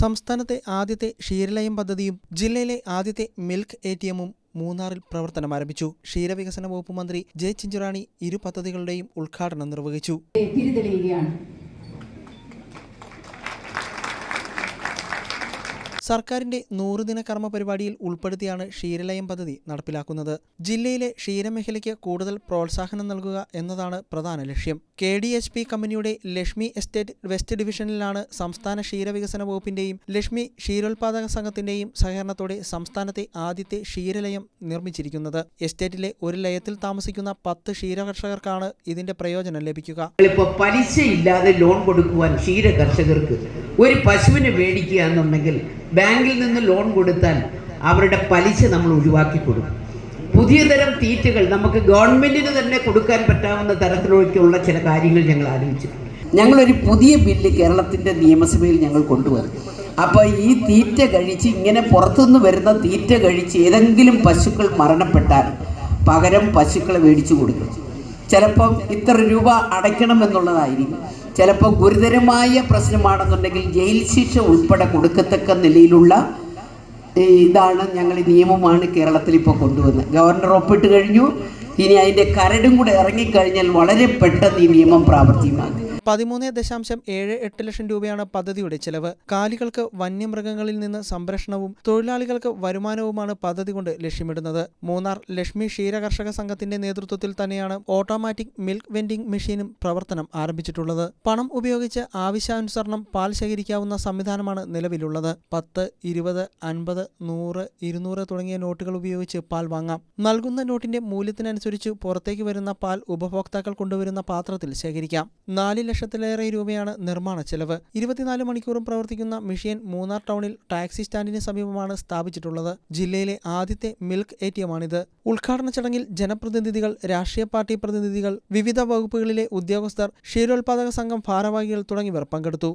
സംസ്ഥാനത്തെ ആദ്യത്തെ ക്ഷീരലയം പദ്ധതിയും ജില്ലയിലെ ആദ്യത്തെ മിൽക്ക് എ ടി എമ്മും മൂന്നാറിൽ പ്രവർത്തനം ആരംഭിച്ചു. ക്ഷീരവികസന വകുപ്പ് മന്ത്രി ജെ ചിഞ്ചുറാണി ഇരു പദ്ധതികളുടെയും ഉദ്ഘാടനം നിർവഹിച്ചു. സർക്കാരിന്റെ നൂറുദിന കർമ്മ പരിപാടിയിൽ ഉൾപ്പെടുത്തിയാണ് ക്ഷീരലയം പദ്ധതി നടപ്പിലാക്കുന്നത്. ജില്ലയിലെ ക്ഷീരമേഖലയ്ക്ക് കൂടുതൽ പ്രോത്സാഹനം നൽകുക എന്നതാണ് പ്രധാന ലക്ഷ്യം. കെ ഡി എച്ച് പി കമ്പനിയുടെ ലക്ഷ്മി എസ്റ്റേറ്റ് വെസ്റ്റ് ഡിവിഷനിലാണ് സംസ്ഥാന ക്ഷീരവികസന വകുപ്പിന്റെയും ലക്ഷ്മി ക്ഷീരോത്പാദക സംഘത്തിന്റെയും സഹകരണത്തോടെ സംസ്ഥാനത്തെ ആദ്യത്തെ ക്ഷീരലയം നിർമ്മിച്ചിരിക്കുന്നത്. എസ്റ്റേറ്റിലെ ഒരു ലയത്തിൽ താമസിക്കുന്ന പത്ത് ക്ഷീരകർഷകർക്കാണ് ഇതിന്റെ പ്രയോജനം ലഭിക്കുക. ഇപ്പോൾ പലിശയില്ലാതെ ലോൺ കൊടുക്കുവാൻ ക്ഷീര കർഷകർക്ക് ഒരു പശുവിനെ മേടിക്കുക എന്നുണ്ടെങ്കിൽ ബാങ്കിൽ നിന്ന് ലോൺ കൊടുത്താൽ അവരുടെ പലിശ നമ്മൾ ഒഴിവാക്കി കൊടുക്കും. പുതിയ തരം തീറ്റകൾ നമുക്ക് ഗവൺമെന്റിന് തന്നെ കൊടുക്കാൻ പറ്റാവുന്ന തരത്തിലേക്കുള്ള ചില കാര്യങ്ങൾ ഞങ്ങൾ ആലോചിച്ചു ഞങ്ങളൊരു പുതിയ ബില്ല് കേരളത്തിന്റെ നിയമസഭയിൽ ഞങ്ങൾ കൊണ്ടുവന്നു. അപ്പോൾ ഈ തീറ്റ കഴിച്ച് ഇങ്ങനെ പുറത്തുനിന്ന് വരുന്ന തീറ്റ കഴിച്ച് ഏതെങ്കിലും പശുക്കൾ മരണപ്പെട്ടാൽ പകരം പശുക്കളെ മേടിച്ചു കൊടുക്കും. ചിലപ്പം ഇത്ര രൂപ അടയ്ക്കണം എന്നുള്ളതായിരിക്കും ചിലപ്പോൾ ഗുരുതരമായ പ്രശ്നമാണെന്നുണ്ടെങ്കിൽ ജയിൽ ശിക്ഷ ഉൾപ്പെടെ കൊടുക്കത്തക്ക നിലയിലുള്ള ഇതാണ് ഞങ്ങൾ നിയമമാണ് കേരളത്തിൽ ഇപ്പോൾ കൊണ്ടുവന്നത്. ഗവർണർ ഒപ്പിട്ട് കഴിഞ്ഞു. ഇനി അതിന്റെ കരടും കൂടെ ഇറങ്ങിക്കഴിഞ്ഞാൽ വളരെ പെട്ടെന്ന് ഈ നിയമം പ്രാവർത്തികമാകും. പതിമൂന്ന് ദശാംശം ഏഴ് എട്ട് ലക്ഷം രൂപയാണ് പദ്ധതിയുടെ ചെലവ്. കാലികൾക്ക് വന്യമൃഗങ്ങളിൽ നിന്ന് സംരക്ഷണവും തൊഴിലാളികൾക്ക് വരുമാനവുമാണ് പദ്ധതി കൊണ്ട് ലക്ഷ്യമിടുന്നത്. മൂന്നാർ ലക്ഷ്മി ക്ഷീരകർഷക സംഘത്തിന്റെ നേതൃത്വത്തിൽ തന്നെയാണ് ഓട്ടോമാറ്റിക് മിൽക്ക് വെൻഡിംഗ് മെഷീനും പ്രവർത്തനം ആരംഭിച്ചിട്ടുള്ളത്. പണം ഉപയോഗിച്ച് ആവശ്യാനുസരണം പാൽ ശേഖരിക്കാവുന്ന സംവിധാനമാണ് നിലവിലുള്ളത്. പത്ത് ഇരുപത് അൻപത് നൂറ് ഇരുന്നൂറ് തുടങ്ങിയ നോട്ടുകൾ ഉപയോഗിച്ച് പാൽ വാങ്ങാം. നൽകുന്ന നോട്ടിന്റെ മൂല്യത്തിനനുസരിച്ച് പുറത്തേക്ക് വരുന്ന പാൽ ഉപഭോക്താക്കൾ കൊണ്ടുവരുന്ന പാത്രത്തിൽ ശേഖരിക്കാം. നാല് ലക്ഷത്തിലേറെ രൂപയാണ് നിർമ്മാണ ചെലവ്. ഇരുപത്തിനാല് മണിക്കൂറും പ്രവർത്തിക്കുന്ന മെഷീൻ മൂന്നാർ ടൗണിൽ ടാക്സി സ്റ്റാൻഡിന് സമീപമാണ് സ്ഥാപിച്ചിട്ടുള്ളത്. ജില്ലയിലെ ആദ്യത്തെ മിൽക്ക് എ ടി എമ്മാണിത് ഉദ്ഘാടന ചടങ്ങിൽ ജനപ്രതിനിധികൾ രാഷ്ട്രീയ പാർട്ടി പ്രതിനിധികൾ വിവിധ വകുപ്പുകളിലെ ഉദ്യോഗസ്ഥർ ക്ഷീരോത്പാദക സംഘം ഭാരവാഹികൾ തുടങ്ങിയവർ പങ്കെടുത്തു.